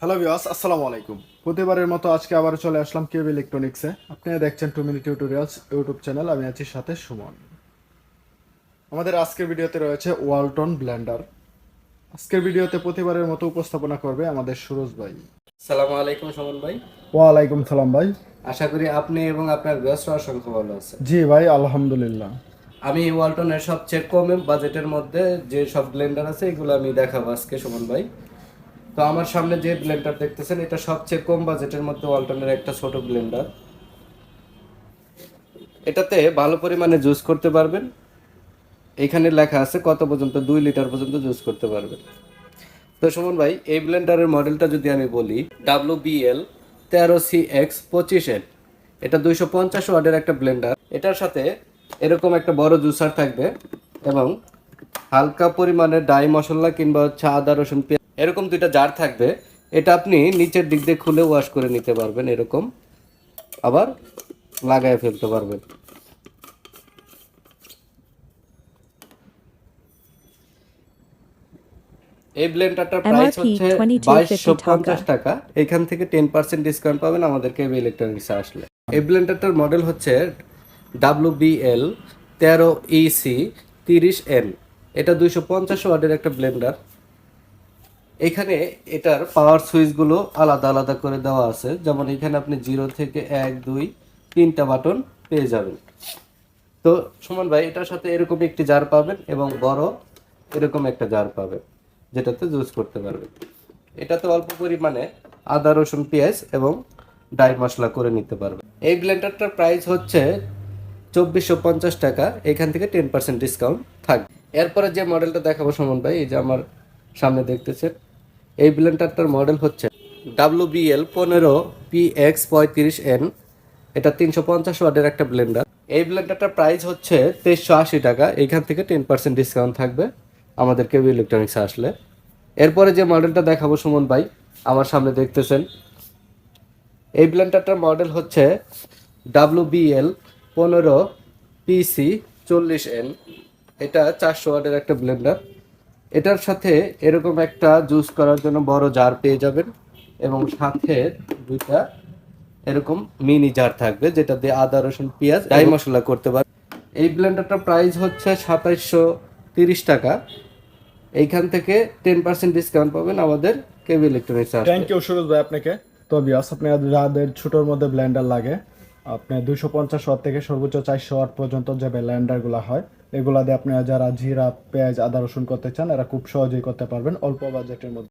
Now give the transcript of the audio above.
Hello বিয়াস আসসালামু আলাইকুম প্রতিবারের মতো আজকে আবার চলে আসলাম কেব ইলেকট্রনিক্সে আপনারা দেখছেন two minute tutorials YouTube channel আমি আছি সাথে সুমন। আমাদের আজকের ভিডিওতে রয়েছে ওয়ালটন ব্ল্যান্ডার আজকের ভিডিওতে প্রতিবারের মতো উপস্থাপনা করবে আমাদের সুরজ ভাই। সালামু আলাইকুম সুমন ভাই। ওয়ালাইকুম সালাম ভাই। আশা করি আপনি এবং আপনার ব্যস্ত অসংখ্য ভালো আছে জি ভাই আলহামদুলিল্লাহ। আমি ওয়ালটনের সবচেয়ে কম বাজেটের মধ্যে যে সব ব্লেন্ডার আছে এগুলো আমি দেখাবো আজকে সুমন ভাই। তো আমার সামনে যে ব্লেন্ডার দেখতেছেন, এটা সবচেয়ে কম বাজেটের মধ্যে ওয়ালটনের একটা ছোট ব্লেন্ডার এটাতে ভালো পরিমাণে জুস করতে পারবেন। এখানে লেখা আছে কত পর্যন্ত, দুই লিটার পর্যন্ত জুস করতে পারবেন। তো সুমন ভাই, এই ব্লেন্ডারের মডেলটা যদি আমি বলি ডাব্লিউ বিএল তেরো সি এক্স পঁচিশ এল এটা দুইশো পঞ্চাশ ওয়ার্ডের একটা ব্লেন্ডার এটার সাথে এরকম একটা বড় জুসার থাকবে এবং হালকা পরিমাণে ডাই মশলা কিংবা হচ্ছে আদা, রসুন এরকম দুইটা জার থাকবে। এটা আপনি নিচের দিক দিয়ে খুলে ওয়াশ করে নিতে পারবেন এরকম। আবার লাগায় ফেলতে পারবেন। এই ব্লেন্ডারটার প্রাইস হচ্ছে 2250 বাইশশো পঞ্চাশ টাকা। এখান থেকে টেন পার্সেন্ট ডিসকাউন্ট পাবেন আমাদেরকে ইলেকট্রনিক্সে আসলে। এই ব্লেন্ডারটার মডেল হচ্ছে ডাব্লিউ বিএল তেরো ইসি তিরিশ এন এটা দুইশো পঞ্চাশ ওয়ার্ডের একটা ব্লেন্ডার এখানে এটার পাওয়ার সুইচগুলো আলাদা আলাদা করে দেওয়া আছে। যেমন এখানে আপনি জিরো থেকে এক, দুই, তিনটা বাটন পেয়ে যাবেন। তো সুমন ভাই, এটার সাথে এরকম একটি জার পাবেন এবং বড় এরকম একটা জার পাবেন, যেটাতে জুস করতে পারবেন। এটাতে অল্প পরিমাণে আদা, রসুন, পেঁয়াজ এবং ডাই মশলা করে নিতে পারবেন। এই ব্লেন্ডারটার প্রাইস হচ্ছে চব্বিশশো পঞ্চাশ টাকা। এখান থেকে টেন পার্সেন্ট ডিসকাউন্ট থাকবে। এরপরে যে মডেলটা দেখাবো সুমন ভাই, এই যে আমার সামনে দেখতেছেন এই ব্লেন্ডারটার মডেল হচ্ছে ডাব্লিউ বিএল পনেরো পি এক্স পঁয়ত্রিশ এন এটা তিনশো পঞ্চাশ ওয়াটের একটা ব্লেন্ডার এই ব্লেন্ডারটার প্রাইস হচ্ছে তেইশশো আশি টাকা। এইখান থেকে টেন পার্সেন্ট ডিসকাউন্ট থাকবে আমাদের কেউ ইলেকট্রনিক্স আসলে। এরপরে যে মডেলটা দেখাবো সুমন ভাই, আমার সামনে দেখতেছেন। এই ব্লেন্ডারটার মডেল হচ্ছে ডাব্লিউ বিএল পনেরো পিসি চল্লিশ এন এটা চারশো ওয়াটের একটা ব্লেন্ডার এটার সাথে এরকম একটা জুস করার জন্য বড় জার পেয়ে যাবেন এবং সাথে দুইটা এরকম মিনি জার থাকবে যেটা দিয়ে আদা রসুন পেঁয়াজ ডাই মশলা করতে পারবে এই ব্লেন্ডারটার প্রাইস হচ্ছে সাতাইশশো তিরিশ টাকা। এইখান থেকে টেন পার্সেন্ট ডিসকাউন্ট পাবেন আমাদের KB electronics thank you Suraj ভাই আপনাকে। তো বিয়াস আপনার যাদের ছোটোর মধ্যে ব্লেন্ডার লাগে আপনি দুশো পঞ্চাশ ওয়াট থেকে সর্বোচ্চ চারশো ওয়াট পর্যন্ত যে ব্লেন্ডারগুলো হয় এগুলা দিয়ে আপনারা যারা জিরা, পেঁয়াজ, আদা, রসুন করতে চান, এরা খুব সহজেই করতে পারবেন। অল্প বাজেটের মধ্যে।